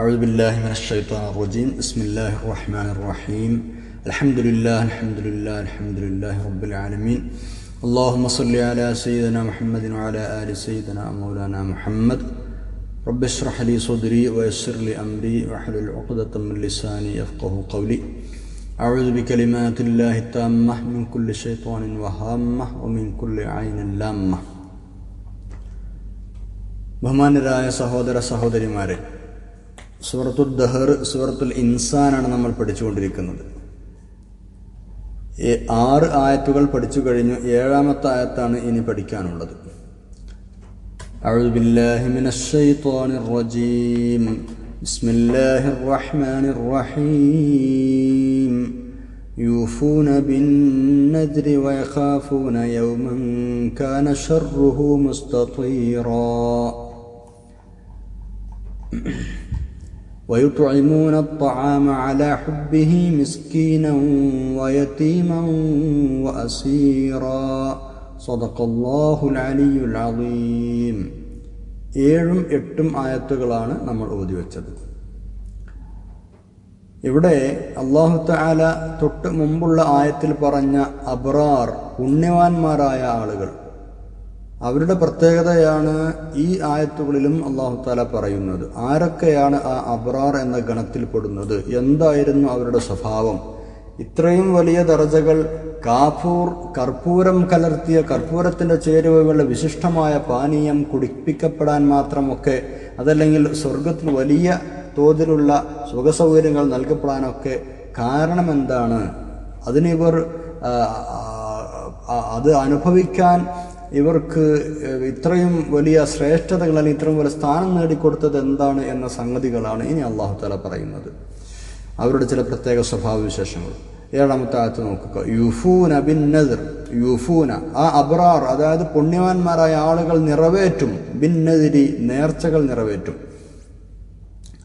أعوذ بالله من الشيطان الرجيم بسم الله الرحمن الرحيم الحمد لله الحمد لله الحمد لله رب العالمين اللهم صل على سيدنا محمد وعلى آل سيدنا مولانا محمد رب اشرح لي صدري ويسر لي أمري واحلل عقدة من لساني يفقه قولي أعوذ بكلمات الله التامة من كل شيطان وهامة ومن كل عين لامة ബഹുമാനരായ സഹോദര സഹോദരിമാരെ സൂറത്തുൽ ദഹർ സൂറത്തുൽ ഇൻസാനാണ് നമ്മൾ പഠിച്ചുകൊണ്ടിരിക്കുന്നത് ഏ- ആറ് ആയത്തുകൾ പഠിച്ചു കഴിഞ്ഞു ഏഴാമത്തെ ആയത്താണ് ഇനി പഠിക്കാനുള്ളത് أعوذ بالله من الشيطان الرجيم بسم الله الرحمن الرحيم يوفون بالنذر ويخافون يوما كان شره مستطيرا ويطعمون الطعام على حبه مسكينا ويتيما وأسيرا صدق الله العلي العظيم ഏഴും എട്ടും ആയത്തുകളാണ് നമ്മൾ ഓതി വെച്ചത് ഇവിടെ അള്ളാഹു താല തൊട്ട് മുമ്പുള്ള ആയത്തിൽ പറഞ്ഞ അബ്രാർ പുണ്യവാന്മാരായ ആളുകൾ അവരുടെ പ്രത്യേകതയാണ് ഈ ആയത്തുകളിലും അള്ളാഹു താല പറയുന്നത്. ആരൊക്കെയാണ് ആ അബ്രാർ എന്ന ഗണത്തിൽപ്പെടുന്നത് എന്തായിരുന്നു അവരുടെ സ്വഭാവം? ഇത്രയും വലിയ ദർജകൾ കാഫൂർ കർപ്പൂരം കലർത്തിയ കർപ്പൂരത്തിന്റെ ചേരുവകളുടെ വിശിഷ്ടമായ പാനീയം കുടിപ്പിക്കപ്പെടാൻ മാത്രമൊക്കെ അതല്ലെങ്കിൽ സ്വർഗത്തിൽ വലിയ തോതിലുള്ള സുഖസൗകര്യങ്ങൾ നൽകപ്പെടാനൊക്കെ കാരണമെന്താണ് അതിനിവർ അത് അനുഭവിക്കാൻ ഇവർക്ക് ഇത്രയും വലിയ ശ്രേഷ്ഠതകൾ അല്ലെങ്കിൽ ഇത്രയും വലിയ സ്ഥാനം നേടിക്കൊടുത്തത് എന്താണ് എന്ന സംഗതികളാണ് ഇനി അള്ളാഹു താല പറയുന്നത്. അവരുടെ ചില പ്രത്യേക സ്വഭാവവിശേഷങ്ങൾ. ഏഴാമത്തെ ആയത്ത് നോക്കുക. യുഫൂന ബിൻ നദിർ. യുഫൂന ആ അബ്രാർ അതായത് പുണ്യവാന്മാരായ ആളുകൾ നിറവേറ്റും. ബിൻ നദിരി നേർച്ചകൾ നിറവേറ്റും.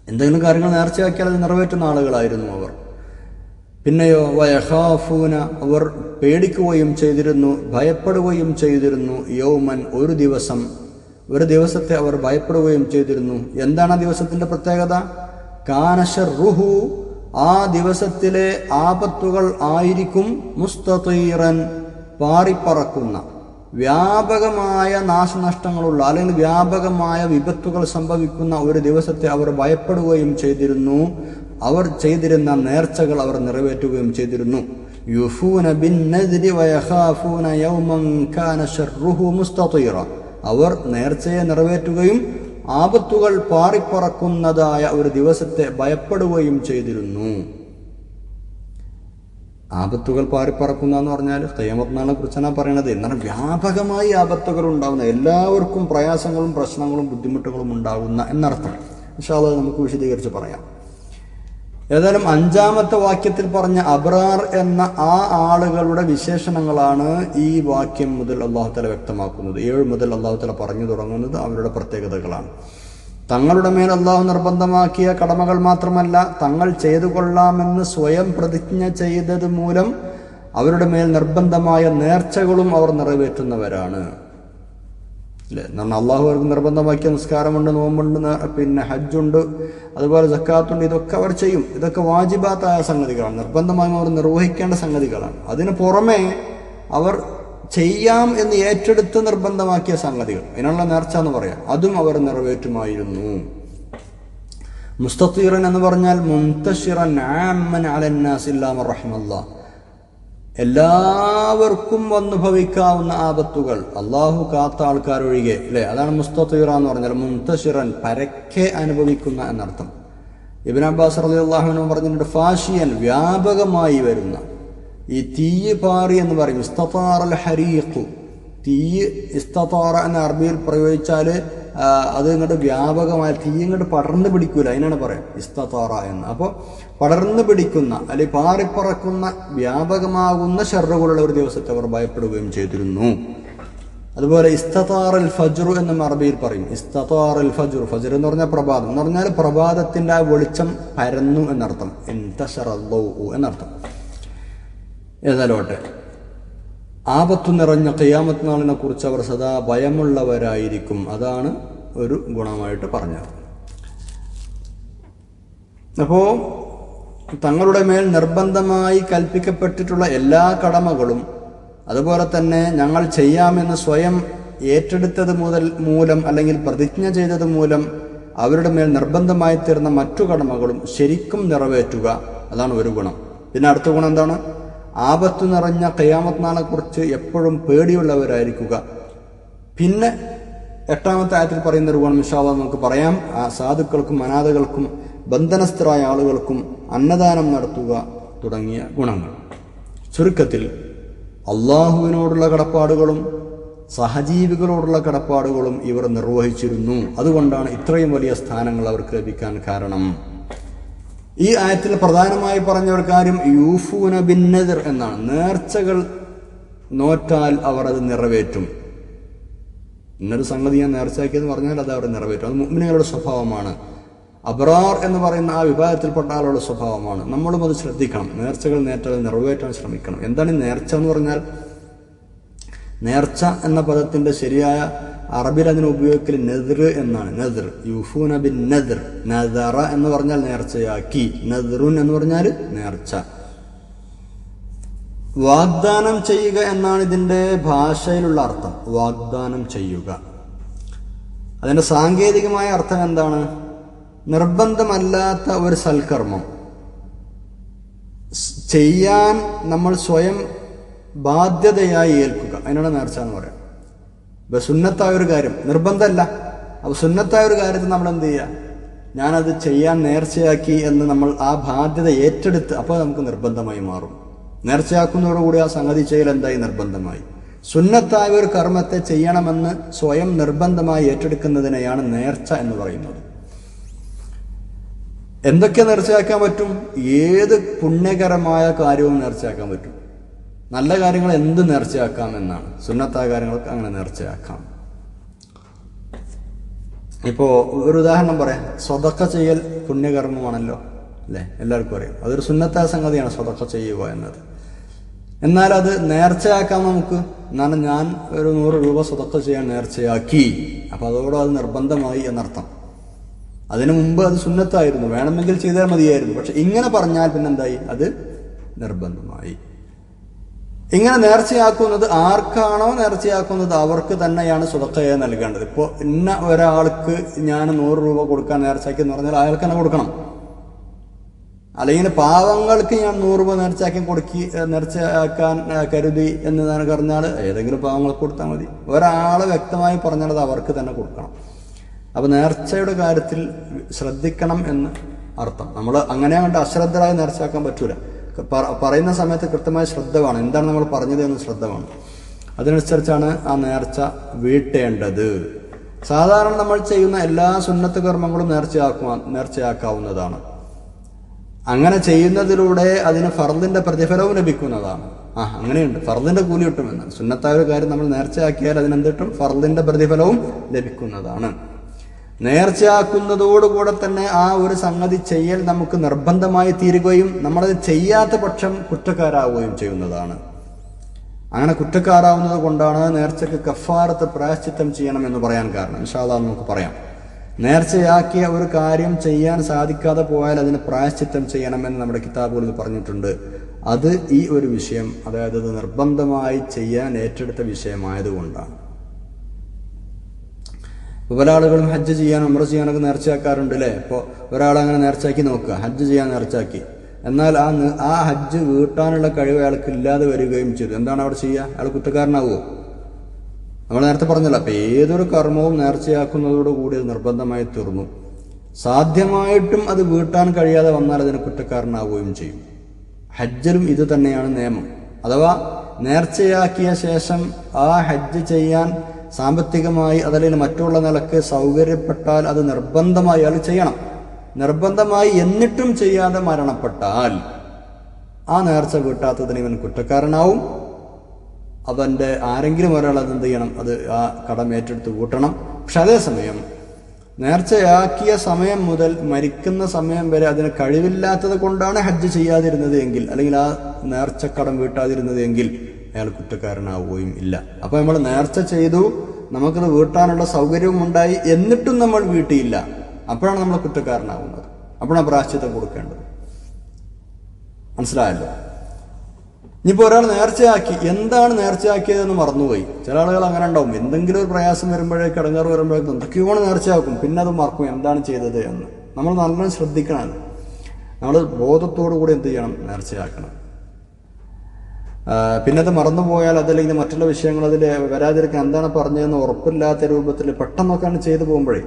എന്തെങ്കിലും കാര്യങ്ങൾ നേർച്ചയാക്കിയാൽ അത് നിറവേറ്റുന്ന ആളുകളായിരുന്നു അവർ. പിന്നെയോ വയഹാഫൂന അവർ പേടിക്കുകയും ചെയ്തിരുന്നു ഭയപ്പെടുകയും ചെയ്തിരുന്നു യൗമൻ ഒരു ദിവസം. ഒരു ദിവസത്തെ അവർ ഭയപ്പെടുകയും ചെയ്തിരുന്നു. എന്താണ് ആ ദിവസത്തിന്റെ പ്രത്യേകത? കാനശറുഹു ആ ദിവസത്തിലെ ആപത്തുകൾ ആയിരിക്കും മുസ്തീറൻ പാറിപ്പറക്കുന്ന. വ്യാപകമായ നാശനഷ്ടങ്ങളുള്ള അല്ലെങ്കിൽ വ്യാപകമായ വിപത്തുകൾ സംഭവിക്കുന്ന ഒരു ദിവസത്തെ അവർ ഭയപ്പെടുകയും ചെയ്തിരുന്നു. അവർ ചെയ്തിരുന്ന നേർച്ചകൾ അവർ നിറവേറ്റുകയും ചെയ്തിരുന്നു. യൗമൻ കാന അവർ നേർച്ചയെ നിറവേറ്റുകയും ആപത്തുകൾ പാറിപ്പറക്കുന്നതായ ഒരു ദിവസത്തെ ഭയപ്പെടുകയും ചെയ്തിരുന്നു. ആപത്തുകൾ പാറിപ്പറക്കുന്ന എന്ന് പറഞ്ഞാൽ കയ്യമത്നാളെ കുറിച്ചാണ് പറയണത്. എന്നാൽ വ്യാപകമായി ആപത്തുകൾ ഉണ്ടാകുന്ന എല്ലാവർക്കും പ്രയാസങ്ങളും പ്രശ്നങ്ങളും ബുദ്ധിമുട്ടുകളും ഉണ്ടാകുന്ന എന്നർത്ഥം. അത് നമുക്ക് വിശദീകരിച്ച് പറയാം. ഏതായാലും അഞ്ചാമത്തെ വാക്യത്തിൽ പറഞ്ഞ അബ്രാർ എന്ന ആ ആളുകളുടെ വിശേഷണങ്ങളാണ് ഈ വാക്യം മുതൽ അള്ളാഹുത്തല വ്യക്തമാക്കുന്നത്. ഏഴ് മുതൽ അള്ളാഹുത്തല പറഞ്ഞു തുടങ്ങുന്നത് അവരുടെ പ്രത്യേകതകളാണ്. തങ്ങളുടെ മേൽ അള്ളാഹു നിർബന്ധമാക്കിയ കടമകൾ മാത്രമല്ല തങ്ങൾ ചെയ്തു കൊള്ളാമെന്ന് സ്വയം പ്രതിജ്ഞ ചെയ്തത് മൂലം അവരുടെ മേൽ നിർബന്ധമായ നേർച്ചകളും അവർ നിറവേറ്റുന്നവരാണ്. അല്ലേ നമ്മൾ അള്ളാഹു അവർക്ക് നിർബന്ധമാക്കിയ നിസ്കാരമുണ്ട് നോമ്പുണ്ട് പിന്നെ ഹജ്ജുണ്ട് അതുപോലെ ജക്കാത്തുണ്ട് ഇതൊക്കെ അവർ ചെയ്യും. ഇതൊക്കെ വാജിബാത്തായ സംഗതികളാണ്. നിർബന്ധമായും അവർ നിർവഹിക്കേണ്ട സംഗതികളാണ്. അതിന് പുറമേ അവർ ചെയ്യാം എന്ന് ഏറ്റെടുത്ത് നിർബന്ധമാക്കിയ സംഗതികൾ. അതിനുള്ള നേർച്ച എന്ന് പറയാം. അതും അവർ നിറവേറ്റുമായിരുന്നു. മുസ്തീറൻ എന്ന് പറഞ്ഞാൽ മുന്തഷിറൻ ആമൻ എല്ലാവർക്കും വന്നു ഭവിക്കാവുന്ന ആപത്തുകൾ അള്ളാഹു കാത്ത ആൾക്കാരൊഴികെ അല്ലെ? അതാണ് മുസ്തീറ എന്ന് പറഞ്ഞാൽ മുന്തഷിറൻ പരക്കെ അനുഭവിക്കുന്ന എന്നർത്ഥം. ഇബിൻ അബ്ബാസ് റലി പറഞ്ഞിട്ടുണ്ട് ഫാഷിയൻ വ്യാപകമായി വരുന്ന ഈ തീയ് പാറി എന്ന് പറയും. ഇസ്തത്താറൽ ഹരീഖു. തീയ് ഇസ്തത്താറ എന്ന അറബിയിൽ പ്രയോഗിച്ചാൽ അത് ഇങ്ങോട്ട് വ്യാപകമായ തീ ഇങ്ങോട്ട് പടർന്നു പിടിക്കൂല. അതിനാണ് പറയാം ഇസ്തത്താറ എന്ന്. അപ്പോൾ പടർന്നു പിടിക്കുന്ന അല്ലെങ്കിൽ പാറിപ്പറക്കുന്ന വ്യാപകമാകുന്ന ഷെറുകളുള്ള ഒരു ദിവസത്തെ അവർ ഭയപ്പെടുകയും ചെയ്തിരുന്നു. അതുപോലെ ഇസ്തത്താറൽ ഫജ്റു എന്നും അറബിയിൽ പറയും. ഇസ്തത്താറൽ ഫജ്റു. ഫജ്ർ എന്ന് പറഞ്ഞാൽ പ്രഭാതം. എന്ന് പറഞ്ഞാൽ പ്രഭാതത്തിന്റെ ആ വെളിച്ചം പരന്നു എന്നർത്ഥം. എന്തോ എന്നർത്ഥം. ഏതായാലോട്ടെ ആപത്തു നിറഞ്ഞ കയ്യാമത്ത് നാളിനെ കുറിച്ച് അവർ സദാ ഭയമുള്ളവരായിരിക്കും. അതാണ് ഒരു ഗുണമായിട്ട് പറഞ്ഞത്. അപ്പോൾ തങ്ങളുടെ മേൽ നിർബന്ധമായി കൽപ്പിക്കപ്പെട്ടിട്ടുള്ള എല്ലാ കടമകളും അതുപോലെ തന്നെ ഞങ്ങൾ ചെയ്യാമെന്ന് സ്വയം ഏറ്റെടുത്തത് മുതൽ മൂലം അല്ലെങ്കിൽ പ്രതിജ്ഞ ചെയ്തത് മൂലം അവരുടെ മേൽ നിർബന്ധമായി തീർന്ന മറ്റു കടമകളും ശരിക്കും നിറവേറ്റുക. അതാണ് ഒരു ഗുണം. പിന്നെ അടുത്ത ഗുണം എന്താണ്? ആപത്തു നിറഞ്ഞ കയ്യാമത്ത് നാളെക്കുറിച്ച് എപ്പോഴും പേടിയുള്ളവരായിരിക്കുക. പിന്നെ എട്ടാമത്തെ ആയത്തിൽ പറയുന്ന ഒരു ഗുണം ഇഷാവ നമുക്ക് പറയാം. ആ സാധുക്കൾക്കും അനാഥകൾക്കും ബന്ധനസ്ഥരായ ആളുകൾക്കും അന്നദാനം നടത്തുക തുടങ്ങിയ ഗുണങ്ങൾ. ചുരുക്കത്തിൽ അള്ളാഹുവിനോടുള്ള കടപ്പാടുകളും സഹജീവികളോടുള്ള കടപ്പാടുകളും ഇവർ നിർവഹിച്ചിരുന്നു. അതുകൊണ്ടാണ് ഇത്രയും വലിയ സ്ഥാനങ്ങൾ അവർക്ക് ലഭിക്കാൻ കാരണം. ഈ ആയത്തിൽ പ്രധാനമായി പറഞ്ഞ ഒരു കാര്യം യൂഫൂന ബിന്നതിർ എന്നാണ്. നേർച്ചകൾ നോറ്റാൽ അവർ അത് നിറവേറ്റും. ഇന്നൊരു സംഗതി ഞാൻ നേർച്ചയാക്കിയെന്ന് പറഞ്ഞാൽ അത് അവർ നിറവേറ്റും. അത് മുഗ്മിനുകളുടെ സ്വഭാവമാണ്. അബ്രാർ എന്ന് പറയുന്ന ആ വിഭാഗത്തിൽപ്പെട്ട ആളുടെ സ്വഭാവമാണ്. നമ്മളും അത് ശ്രദ്ധിക്കണം. നേർച്ചകൾ നേറ്റാൽ നിറവേറ്റാൻ ശ്രമിക്കണം. എന്താണ് നേർച്ച എന്ന് പറഞ്ഞാൽ? നേർച്ച എന്ന പദത്തിന്റെ ശരിയായ അറബിൽ അതിന് ഉപയോഗിക്കൽ നെതിർ എന്നാണ്. നെതിർ യുഫൂന ബിൻ നെതിർ നദറ എന്ന് പറഞ്ഞാൽ നേർച്ചയാക്കി. നെതിറുൻ എന്ന് പറഞ്ഞാൽ നേർച്ച. വാഗ്ദാനം ചെയ്യുക എന്നാണ് ഇതിന്റെ ഭാഷയിലുള്ള അർത്ഥം. വാഗ്ദാനം ചെയ്യുക. അതിന്റെ സാങ്കേതികമായ അർത്ഥം എന്താണ്? നിർബന്ധമല്ലാത്ത ഒരു സൽക്കർമ്മം. ചെയ്യാൻ നമ്മൾ സ്വയം ബാധ്യതയായി ഏൽക്കുക. അതിനാണ് നേർച്ച എന്ന് പറയാം ഇപ്പൊ സുന്നത്തായ ഒരു കാര്യം. നിർബന്ധമല്ല അപ്പൊ സുന്നത്തായ ഒരു കാര്യത്തിൽ നമ്മൾ എന്ത് ചെയ്യുക ഞാനത് ചെയ്യാൻ നേർച്ചയാക്കി എന്ന് നമ്മൾ ആ ബാധ്യത ഏറ്റെടുത്ത് അപ്പോൾ നമുക്ക് നിർബന്ധമായി മാറും. നേർച്ചയാക്കുന്നതോടുകൂടി ആ സംഗതി ചെയ്യൽ എന്തായി? നിർബന്ധമായി. സുന്നത്തായ ഒരു കർമ്മത്തെ ചെയ്യണമെന്ന് സ്വയം നിർബന്ധമായി ഏറ്റെടുക്കുന്നതിനെയാണ് നേർച്ച എന്ന് പറയുന്നത്. എന്തൊക്കെ നേർച്ചയാക്കാൻ പറ്റും? ഏത് പുണ്യകരമായ കാര്യവും നേർച്ചയാക്കാൻ പറ്റും. നല്ല കാര്യങ്ങൾ എന്ത് നേർച്ചയാക്കാം എന്നാണ്. സുന്നത്തായ കാര്യങ്ങൾക്ക് അങ്ങനെ നേർച്ചയാക്കാം. ഇപ്പോൾ ഒരു ഉദാഹരണം പറയാം. സ്വതക്ക ചെയ്യൽ പുണ്യകർമ്മമാണല്ലോ അല്ലേ? എല്ലാവർക്കും അറിയാം. അതൊരു സുന്നത്തായ സംഗതിയാണ് സ്വതക്ക ചെയ്യുക എന്നത്. എന്നാൽ അത് നേർച്ചയാക്കാം നമുക്ക്. എന്നാണ് ഞാൻ ഒരു നൂറ് രൂപ സ്വതക്ക ചെയ്യാൻ നേർച്ചയാക്കി. അപ്പൊ അതോടെ അത് നിർബന്ധമായി എന്നർത്ഥം. അതിനു മുമ്പ് അത് സുന്നത്തായിരുന്നു. വേണമെങ്കിൽ ചെയ്താൽ മതിയായിരുന്നു. പക്ഷെ ഇങ്ങനെ പറഞ്ഞാൽ പിന്നെന്തായി? അത് നിർബന്ധമായി. ഇങ്ങനെ നേർച്ചയാക്കുന്നത് ആർക്കാണോ നേർച്ചയാക്കുന്നത് അവർക്ക് തന്നെയാണ് സുതക്കയെ നൽകേണ്ടത്. ഇപ്പോൾ ഇന്ന ഒരാൾക്ക് ഞാൻ നൂറ് രൂപ കൊടുക്കാൻ നേർച്ചയാക്കി എന്ന് പറഞ്ഞാൽ അയാൾക്ക് തന്നെ കൊടുക്കണം. അല്ലെങ്കിൽ പാവങ്ങൾക്ക് ഞാൻ നൂറ് രൂപ നേർച്ചയാക്കി കൊടുക്കി നേർച്ചയാക്കാൻ കരുതി എന്ന് പറഞ്ഞാൽ ഏതെങ്കിലും പാവങ്ങൾക്ക് കൊടുത്താൽ മതി. ഒരാൾ വ്യക്തമായി പറഞ്ഞാൽ അത് അവർക്ക് തന്നെ കൊടുക്കണം. അപ്പോൾ നേർച്ചയുടെ കാര്യത്തിൽ ശ്രദ്ധിക്കണം എന്ന് അർത്ഥം. നമ്മൾ അങ്ങനെ കണ്ട് അശ്രദ്ധരായി നേർച്ചയാക്കാൻ പറ്റൂല. പറയുന്ന സമയത്ത് കൃത്യമായ ശ്രദ്ധ വേണം എന്താണ് നമ്മൾ പറഞ്ഞത് എന്ന് ശ്രദ്ധ വേണം അതിനനുസരിച്ചാണ് ആ നേർച്ച വീട്ടേണ്ടത്. സാധാരണ നമ്മൾ ചെയ്യുന്ന എല്ലാ സുന്നത്ത് കർമ്മങ്ങളും നേർച്ചയാക്കുക നേർച്ചയാക്കാവുന്നതാണ്. അങ്ങനെ ചെയ്യുന്നതിലൂടെ അതിന് ഫർദിന്റെ പ്രതിഫലവും ലഭിക്കുന്നതാണ്. ആ അങ്ങനെയുണ്ട്. ഫർദിന്റെ കൂലി കിട്ടുമെന്ന് സുന്നത്തായ ഒരു കാര്യം നമ്മൾ നേർച്ചയാക്കിയാൽ അതിനെന്ത് കിട്ടും? ഫർദിന്റെ പ്രതിഫലവും ലഭിക്കുന്നതാണ്. നേർച്ചയാക്കുന്നതോടുകൂടെ തന്നെ ആ ഒരു സംഗതി ചെയ്യൽ നമുക്ക് നിർബന്ധമായി തീരുകയും നമ്മളത് ചെയ്യാത്ത പക്ഷം കുറ്റക്കാരാവുകയും ചെയ്യുന്നതാണ്. അങ്ങനെ കുറ്റക്കാരാവുന്നത് കൊണ്ടാണ് നേർച്ചയ്ക്ക് കഫാറത്ത് പ്രായശ്ചിത്തം ചെയ്യണം എന്ന് പറയാൻ കാരണം. ഇൻഷാല്ലാ നമുക്ക് പറയാം. നേർച്ചയാക്കിയ ഒരു കാര്യം ചെയ്യാൻ സാധിക്കാതെ പോയാൽ അതിന് പ്രായശ്ചിത്തം ചെയ്യണമെന്ന് നമ്മുടെ കിതാബുകളിൽ പറഞ്ഞിട്ടുണ്ട്. അത് ഈ ഒരു വിഷയം അതായത് അത് നിർബന്ധമായി ചെയ്യാൻ ഏറ്റെടുത്ത വിഷയമായതുകൊണ്ടാണ്. പല ആളുകളും ഹജ്ജ് ചെയ്യാൻ ഉമ്ര ചെയ്യാനൊക്കെ നേർച്ചയാക്കാറുണ്ട് അല്ലേ ഇപ്പോൾ ഒരാളങ്ങനെ നേർച്ചയാക്കി നോക്കുക. ഹജ്ജ് ചെയ്യാൻ നേർച്ചയാക്കി. എന്നാൽ ആ ആ ഹജ്ജ് വീട്ടാനുള്ള കഴിവ് അയാൾക്ക് ഇല്ലാതെ വരികയും ചെയ്തു. എന്താണ് അവിടെ ചെയ്യുക? അയാൾ കുറ്റക്കാരനാവുമോ നമ്മൾ നേരത്തെ പറഞ്ഞല്ലോ അപ്പൊ ഏതൊരു കർമ്മവും നേർച്ചയാക്കുന്നതോടുകൂടി അത് നിർബന്ധമായി തീർന്നു. സാധ്യമായിട്ടും അത് വീട്ടാൻ കഴിയാതെ വന്നാൽ അതിന് കുറ്റക്കാരനാവുകയും ചെയ്യും. ഹജ്ജിലും ഇത് തന്നെയാണ് നിയമം. അഥവാ നേർച്ചയാക്കിയ ശേഷം ആ ഹജ്ജ് ചെയ്യാൻ സാമ്പത്തികമായി അതല്ലെങ്കിൽ മറ്റുള്ള നിലയ്ക്ക് സൗകര്യപ്പെട്ടാൽ അത് നിർബന്ധമായി അയാൾ ചെയ്യണം. നിർബന്ധമായി എന്നിട്ടും ചെയ്യാതെ മരണപ്പെട്ടാൽ ആ നേർച്ച വീട്ടാത്തതിന് ഇവൻ കുറ്റക്കാരനാവും. അവന്റെ ആരെങ്കിലും ഒരാൾ അത് എന്ത് ചെയ്യണം? അത് ആ കടം ഏറ്റെടുത്ത് കൂട്ടണം. പക്ഷെ അതേസമയം നേർച്ചയാക്കിയ സമയം മുതൽ മരിക്കുന്ന സമയം വരെ അതിന് കഴിവില്ലാത്തത് കൊണ്ടാണ് ഹജ്ജ് ചെയ്യാതിരുന്നത് എങ്കിൽ അല്ലെങ്കിൽ ആ നേർച്ചക്കടം വീട്ടാതിരുന്നത് എങ്കിൽ അയാൾ കുറ്റക്കാരനാവുകയും ഇല്ല. അപ്പൊ നമ്മൾ നേർച്ച ചെയ്തു നമുക്കത് വീട്ടാനുള്ള സൗകര്യവും ഉണ്ടായി എന്നിട്ടും നമ്മൾ വീട്ടിയില്ല അപ്പോഴാണ് നമ്മൾ കുറ്റക്കാരനാവുന്നത്. അപ്പോഴാണ് പ്രാശ്ചിത്തം കൊടുക്കേണ്ടത്. മനസ്സിലായല്ലോ? ഇനിയിപ്പോൾ ഒരാൾ നേർച്ചയാക്കി എന്താണ് നേർച്ചയാക്കിയതെന്ന് മറന്നുപോയി. ചില ആളുകൾ അങ്ങനെ ഉണ്ടാവും. എന്തെങ്കിലും ഒരു പ്രയാസം വരുമ്പോഴേക്ക് ഇടങ്ങാറ് വരുമ്പോഴേക്കും എന്തൊക്കെയോ നേർച്ചയാക്കും. പിന്നെ അത് മറക്കും എന്താണ് ചെയ്തത് എന്ന്. നമ്മൾ നല്ലോണം ശ്രദ്ധിക്കണം. നമ്മൾ ബോധത്തോടു കൂടി എന്ത് ചെയ്യണം? നേർച്ചയാക്കണം. പിന്നെ അത് മറന്നുപോയാൽ അതല്ലെങ്കിൽ മറ്റുള്ള വിഷയങ്ങൾ അതിൽ വരാതിരിക്കാൻ എന്താണ് പറഞ്ഞതെന്ന് ഉറപ്പില്ലാത്ത രൂപത്തിൽ പെട്ടെന്നൊക്കെയാണ് ചെയ്തു പോകുമ്പോഴേ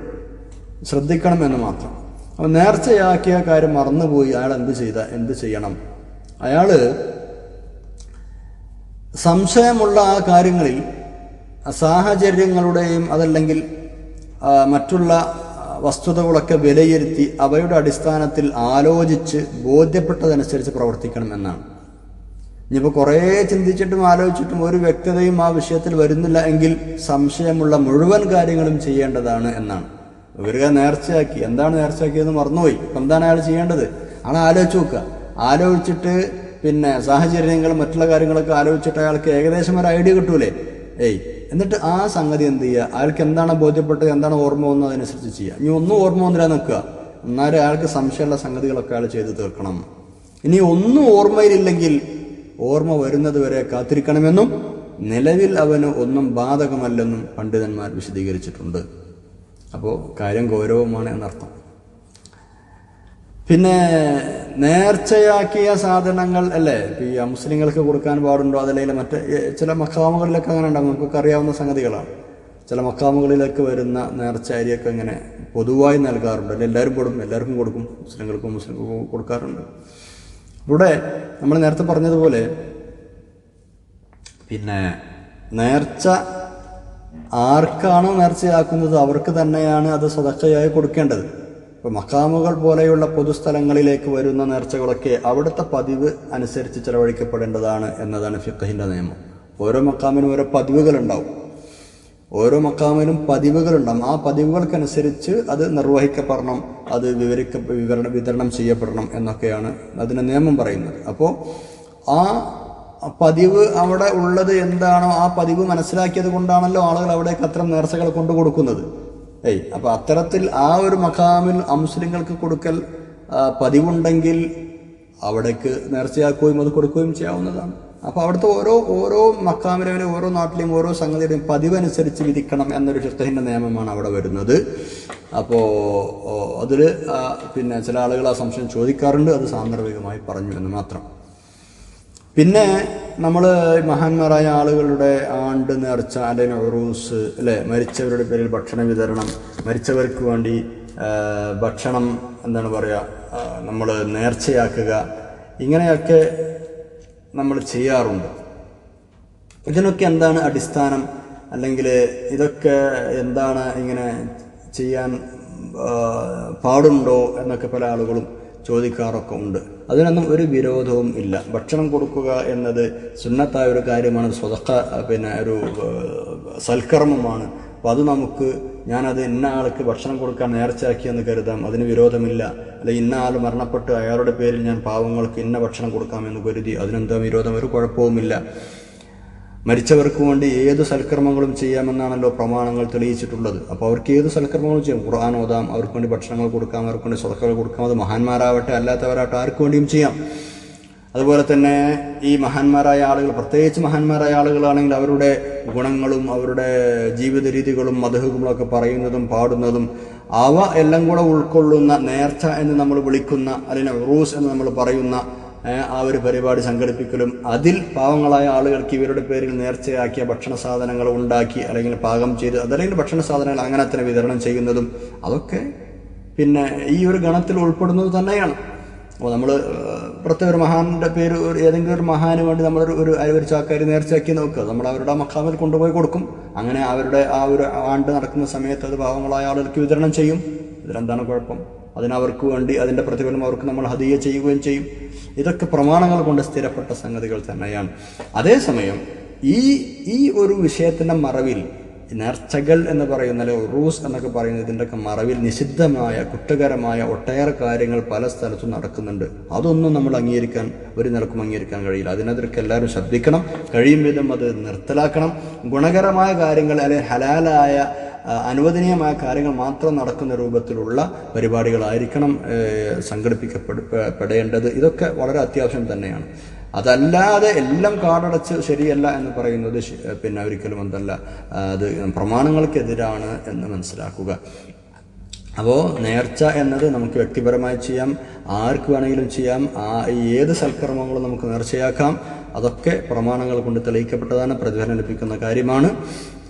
ശ്രദ്ധിക്കണം എന്ന് മാത്രം. അപ്പം നേർച്ചയാക്കിയ കാര്യം മറന്നുപോയി അയാൾ എന്ത് ചെയ്ത എന്ത് ചെയ്യണം? അയാൾ സംശയമുള്ള ആ കാര്യങ്ങളിൽ സാഹചര്യങ്ങളുടെയും അതല്ലെങ്കിൽ മറ്റുള്ള വസ്തുതകളൊക്കെ വിലയിരുത്തി അവയുടെ അടിസ്ഥാനത്തിൽ ആലോചിച്ച് ബോധ്യപ്പെട്ടതനുസരിച്ച് പ്രവർത്തിക്കണം എന്നാണ്. ഇനിയിപ്പോൾ കുറേ ചിന്തിച്ചിട്ടും ആലോചിച്ചിട്ടും ഒരു വ്യക്തതയും ആ വിഷയത്തിൽ വരുന്നില്ല എങ്കിൽ സംശയമുള്ള മുഴുവൻ കാര്യങ്ങളും ചെയ്യേണ്ടതാണ് എന്നാണ്. ഇവരുക നേർച്ചയാക്കി. എന്താണ് നേർച്ചയാക്കിയതെന്ന് മറന്നുപോയി. അപ്പം എന്താണ് അയാൾ ചെയ്യേണ്ടത്? ആണ് ആലോചിച്ച് നോക്കുക. ആലോചിച്ചിട്ട് പിന്നെ സാഹചര്യങ്ങൾ മറ്റുള്ള കാര്യങ്ങളൊക്കെ ആലോചിച്ചിട്ട് അയാൾക്ക് ഏകദേശം ഒരു ഐഡിയ കിട്ടൂലേ? ഏയ്. എന്നിട്ട് ആ സംഗതി എന്ത് ചെയ്യുക? അയാൾക്ക് എന്താണ് ബോധ്യപ്പെട്ടത്? എന്താണ് ഓർമ്മ വന്നത്? അതനുസരിച്ച് ചെയ്യുക. ഇനി ഒന്നും ഓർമ്മ വന്നില്ല നിൽക്കുക. എന്നാലും അയാൾക്ക് സംശയമുള്ള സംഗതികളൊക്കെ അയാൾ ചെയ്തു തീർക്കണം. ഇനി ഒന്നും ഓർമ്മയിലില്ലെങ്കിൽ ഓർമ്മ വരുന്നതുവരെ കാത്തിരിക്കണമെന്നും നിലവിൽ അവന് ഒന്നും ബാധകമല്ലെന്നും പണ്ഡിതന്മാർ വിശദീകരിച്ചിട്ടുണ്ട്. അപ്പോൾ കാര്യം ഗൗരവമാണ് എന്നർത്ഥം. പിന്നെ നേർച്ചയാക്കിയ സാധനങ്ങൾ അല്ലേ? ഈ മുസ്ലിങ്ങൾക്ക് കൊടുക്കാൻ പാടുണ്ടോ? അതല്ലെങ്കിൽ മറ്റ് ചില മക്കാമുകളിലൊക്കെ അങ്ങനെ ഉണ്ടാകും നമുക്കൊക്കെ അറിയാവുന്ന സംഗതികളാണ്. ചില മക്കാമുകളിലേക്ക് വരുന്ന നേർച്ച അരിയൊക്കെ ഇങ്ങനെ പൊതുവായി നൽകാറുണ്ട്. അല്ലെ? എല്ലാവരും കൊടുക്കും എല്ലാവർക്കും കൊടുക്കും. മുസ്ലിങ്ങൾക്കും മുസ്ലിങ്ങൾക്കും കൊടുക്കാറുണ്ട്. ഇവിടെ നമ്മൾ നേരത്തെ പറഞ്ഞതുപോലെ പിന്നെ നേർച്ച ആർക്കാണോ നേർച്ചയാക്കുന്നത് അവർക്ക് തന്നെയാണ് അത് സ്വതച്ചയായി കൊടുക്കേണ്ടത്. ഇപ്പോൾ മക്കാമുകൾ പോലെയുള്ള പൊതുസ്ഥലങ്ങളിലേക്ക് വരുന്ന നേർച്ചകളൊക്കെ അവിടുത്തെ പതിവ് അനുസരിച്ച് ചെലവഴിക്കപ്പെടേണ്ടതാണ് എന്നതാണ് ഫിഖഹിന്റെ നിയമം. ഓരോ മക്കാമിനും ഓരോ പതിവുകൾ ഉണ്ടാവും ഓരോ മക്കാമിനും പതിവുകളുണ്ടാവും. ആ പതിവുകൾക്കനുസരിച്ച് അത് നിർവഹിക്കപ്പെടണം. അത് വിവരിക്ക വിവരണ വിതരണം ചെയ്യപ്പെടണം എന്നൊക്കെയാണ് അതിന് നിയമം പറയുന്നത്. അപ്പോൾ ആ പതിവ് അവിടെ ഉള്ളത് എന്താണോ ആ പതിവ് മനസ്സിലാക്കിയത് കൊണ്ടാണല്ലോ ആളുകൾ അവിടേക്ക് അത്തരം നേർച്ചകൾ കൊണ്ടു കൊടുക്കുന്നത്. ഏയ് അപ്പോൾ അത്തരത്തിൽ ആ ഒരു മഖാമിൽ അമുസ്ലിങ്ങൾക്ക് കൊടുക്കൽ പതിവുണ്ടെങ്കിൽ അവിടേക്ക് നേർച്ചയാക്കുകയും അത് കൊടുക്കുകയും ചെയ്യാവുന്നതാണ്. അപ്പൊ അവിടുത്തെ ഓരോ ഓരോ മക്കാമിലും ഓരോ നാട്ടിലെയും ഓരോ സംഗതിയുടെയും പതിവനുസരിച്ച് വിധിക്കണം എന്നൊരു ഷിഫ്തഹിന്റെ നിയമമാണ് അവിടെ വരുന്നത്. അപ്പോൾ അതിൽ പിന്നെ ചില ആളുകൾ ആ സംശയം ചോദിക്കാറുണ്ട് അത് സാന്ദർഭികമായി പറഞ്ഞു എന്ന് മാത്രം. പിന്നെ നമ്മൾ മഹാന്മാരായ ആളുകളുടെ ആണ്ട് നേർച്ച അല്ലെങ്കിൽ ഉറൂസ് അല്ലെ മരിച്ചവരുടെ പേരിൽ ഭക്ഷണ വിതരണം മരിച്ചവർക്ക് വേണ്ടി ഭക്ഷണം എന്താണ് പറയുക നമ്മൾ നേർച്ചയാക്കുക ഇങ്ങനെയൊക്കെ നമ്മൾ ചെയ്യാറുണ്ട്. ഇതിനൊക്കെ എന്താണ് അടിസ്ഥാനം? അല്ലെങ്കിൽ ഇതൊക്കെ എന്താണ് ഇങ്ങനെ ചെയ്യാൻ പാടുണ്ടോ എന്നൊക്കെ പല ആളുകളും ചോദിക്കാറൊക്കെ ഉണ്ട്. അതിനൊന്നും ഒരു വിരോധവും ഇല്ല. ഭക്ഷണം കൊടുക്കുക എന്നത് സുന്നത്തായ ഒരു കാര്യമാണ്. സ്വതക്ക പിന്നെ ഒരു സൽക്കർമ്മമാണ്. അപ്പോൾ അത് നമുക്ക് ഞാനത് ഇന്ന ആൾക്ക് ഭക്ഷണം കൊടുക്കാൻ നേർച്ചയാക്കിയെന്ന് കരുതാം അതിന് വിരോധമില്ല. അല്ലെ ഇന്ന ആൾ മരണപ്പെട്ട് അയാളുടെ പേരിൽ ഞാൻ പാവങ്ങൾക്ക് ഇന്ന ഭക്ഷണം കൊടുക്കാമെന്ന് കരുതി അതിനെന്താ വിരോധം? ഒരു കുഴപ്പവുമില്ല. മരിച്ചവർക്ക് വേണ്ടി ഏത് സൽക്കർമ്മങ്ങളും ചെയ്യാമെന്നാണല്ലോ പ്രമാണങ്ങൾ തെളിയിച്ചിട്ടുള്ളത്. അപ്പോൾ അവർക്ക് ഏത് സൽക്കർമ്മങ്ങളും ചെയ്യാം? ഖുർആൻ ഓതാം അവർക്ക് വേണ്ടി ഭക്ഷണങ്ങൾ കൊടുക്കാം അവർക്ക് വേണ്ടി സ്വതക്കകൾ കൊടുക്കാം അത് മഹാന്മാരാവട്ടെ അല്ലാത്തവരാവട്ടെ ആർക്ക് വേണ്ടിയും ചെയ്യാം. അതുപോലെ തന്നെ ഈ മഹാന്മാരായ ആളുകൾ പ്രത്യേകിച്ച് മഹാന്മാരായ ആളുകളാണെങ്കിൽ അവരുടെ ഗുണങ്ങളും അവരുടെ ജീവിത രീതികളും മധുഹുകളും ഒക്കെ പറയുന്നതും പാടുന്നതും അവ എല്ലാം കൂടെ ഉൾക്കൊള്ളുന്ന നേർച്ച എന്ന് നമ്മൾ വിളിക്കുന്ന അല്ലെങ്കിൽ റൂസ് എന്ന് നമ്മൾ പറയുന്ന ആ ഒരു പരിപാടി സംഘടിപ്പിക്കലും അതിൽ പാവങ്ങളായ ആളുകൾക്ക് ഇവരുടെ പേരിൽ നേർച്ചയാക്കിയ ഭക്ഷണ സാധനങ്ങൾ ഉണ്ടാക്കി അല്ലെങ്കിൽ പാകം ചെയ്ത് അതല്ലെങ്കിൽ ഭക്ഷണ സാധനങ്ങൾ അങ്ങനെ തന്നെ വിതരണം ചെയ്യുന്നതും അതൊക്കെ പിന്നെ ഈ ഒരു ഗണത്തിൽ ഉൾപ്പെടുന്നത് തന്നെയാണ്. അപ്പോൾ നമ്മൾ പ്രത്യേക ഒരു മഹാന്റെ പേര് ഒരു ഏതെങ്കിലും ഒരു മഹാന് വേണ്ടി നമ്മളൊരു ഒരു ഒരു ചാക്കാരി നേർച്ചയാക്കി നോക്കുക. നമ്മൾ അവരുടെ മക്കാമിൽ കൊണ്ടുപോയി കൊടുക്കും. അങ്ങനെ അവരുടെ ആ ഒരു ആണ്ട് നടക്കുന്ന സമയത്ത് അത് ഭാഗങ്ങളായ ആളുകൾക്ക് വിതരണം ചെയ്യും. ഇതിലെന്താണ് കുഴപ്പം? അതിനവർക്ക് വേണ്ടി അതിന്റെ പ്രതിഫലം അവർക്ക് നമ്മൾ ഹദിയ ചെയ്യുകയും ചെയ്യും. ഇതൊക്കെ പ്രമാണങ്ങൾ കൊണ്ട് സ്ഥിരപ്പെട്ട സംഗതികൾ തന്നെയാണ്. അതേസമയം ഈ ഈ ഒരു വിഷയത്തിന്റെ മറവിൽ നേർച്ചകൾ എന്ന് പറയുന്ന അല്ലെങ്കിൽ ഉറൂസ് എന്നൊക്കെ പറയുന്ന ഇതിന്റെയൊക്കെ മറവിൽ നിഷിദ്ധമായ കുറ്റകരമായ ഒട്ടേറെ കാര്യങ്ങൾ പല സ്ഥലത്തും നടക്കുന്നുണ്ട്. അതൊന്നും നമ്മൾ അംഗീകരിക്കാൻ ഒരു നിലക്കും അംഗീകരിക്കാൻ കഴിയില്ല. അതിനെതിരൊക്കെ എല്ലാവരും ശ്രദ്ധിക്കണം. കഴിയും വിധം അത് നിർത്തലാക്കണം. ഗുണകരമായ കാര്യങ്ങൾ അല്ലെങ്കിൽ ഹലാലായ അനുവദനീയമായ കാര്യങ്ങൾ മാത്രം നടക്കുന്ന രൂപത്തിലുള്ള പരിപാടികളായിരിക്കണം സംഘടിപ്പിക്കപ്പെടേണ്ടത് സംഘടിപ്പിക്കപ്പെട ഇതൊക്കെ വളരെ അത്യാവശ്യം തന്നെയാണ്. അതല്ലാതെ എല്ലാം കാടടച്ച് ശരിയല്ല എന്ന് പറയുന്നത് പിന്നെ ഒരിക്കലും എന്തല്ല അത് പ്രമാണങ്ങൾക്കെതിരാണ് എന്ന് മനസ്സിലാക്കുക. അപ്പോൾ നേർച്ച എന്നത് നമുക്ക് വ്യക്തിപരമായി ചെയ്യാം. ആർക്ക് വേണമെങ്കിലും ചെയ്യാം. ആ ഏത് സൽക്കർമ്മങ്ങളും നമുക്ക് നേർച്ചയാക്കാം. അതൊക്കെ പ്രമാണങ്ങൾ കൊണ്ട് തെളിയിക്കപ്പെട്ടതാണ് പ്രതിഫലം ലഭിക്കുന്ന കാര്യമാണ്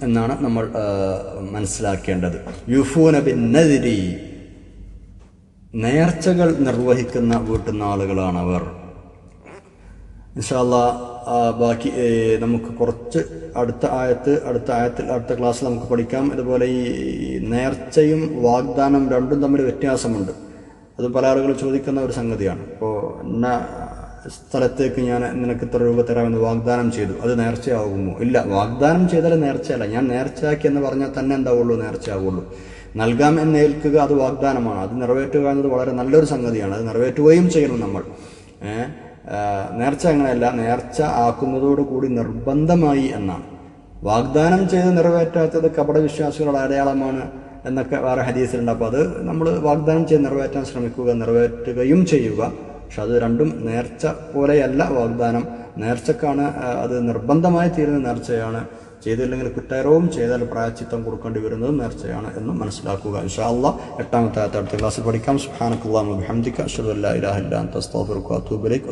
എന്നാണ് നമ്മൾ മനസ്സിലാക്കേണ്ടത്. യുഫൂന ബിന്നതിരി. നേർച്ചകൾ നിർവഹിക്കുന്ന വീട്ടുന്ന ആളുകളാണ് അവർ ഇൻഷാല്ല ബാക്കി നമുക്ക് കുറച്ച് അടുത്ത ആയത്ത് അടുത്ത ആയത്തിൽ അടുത്ത ക്ലാസ്സിൽ നമുക്ക് പഠിക്കാം. ഇതുപോലെ ഈ നേർച്ചയും വാഗ്ദാനം രണ്ടും തമ്മിൽ വ്യത്യാസമുണ്ട്. അത് പല ആളുകൾ ചോദിക്കുന്ന ഒരു സംഗതിയാണ്. ഇപ്പോൾ എന്ന സ്ഥലത്തേക്ക് ഞാൻ നിനക്ക് ഇത്ര രൂപ തരാമെന്ന് വാഗ്ദാനം ചെയ്തു. അത് നേർച്ചയാകുമോ ഇല്ല വാഗ്ദാനം ചെയ്താൽ നേർച്ചയല്ല. ഞാൻ നേർച്ചയാക്കി എന്ന് പറഞ്ഞാൽ തന്നെ എന്താവുള്ളൂ? നേർച്ചയാവുള്ളൂ. നൽകാം എന്ന് ഏൽക്കുക അത് വാഗ്ദാനമാണ്. അത് നിറവേറ്റുക എന്നത് വളരെ നല്ലൊരു സംഗതിയാണ്. അത് നിറവേറ്റുകയും ചെയ്യണം നമ്മൾ. നേർച്ച അങ്ങനെയല്ല നേർച്ച ആക്കുന്നതോടുകൂടി നിർബന്ധമായി എന്നാണ്. വാഗ്ദാനം ചെയ്ത് നിറവേറ്റാത്തത് കപടവിശ്വാസികളുടെ അടയാളമാണ് എന്നൊക്കെ വേറെ ഹദീസിലുണ്ട്. അപ്പോൾ അത് നമ്മൾ വാഗ്ദാനം ചെയ്ത് നിറവേറ്റാൻ ശ്രമിക്കുക നിറവേറ്റുകയും ചെയ്യുക. പക്ഷെ അത് രണ്ടും നേർച്ച പോലെയല്ല വാഗ്ദാനം. നേർച്ചക്കാണ് അത് നിർബന്ധമായി തീരുന്ന നേർച്ചയാണ്. ചെയ്തില്ലെങ്കിൽ കുറ്റകരവും ചെയ്താൽ പ്രായച്ചിത്തം കൊടുക്കേണ്ടി വരുന്നത് നേർച്ചയാണ് എന്ന് മനസ്സിലാക്കുക. ഇൻഷാ എട്ടാമത്തെ അടുത്ത ക്ലാസ്സിൽ പഠിക്കാം. സുഹാനക്കുള്ള വബിഹംദിക അഷ്ഹദു അല്ലാ ഇലാഹ ഇല്ലാ അൻത അസ്തഗ്ഫിറുക വഅതൂബു ഇലൈക്.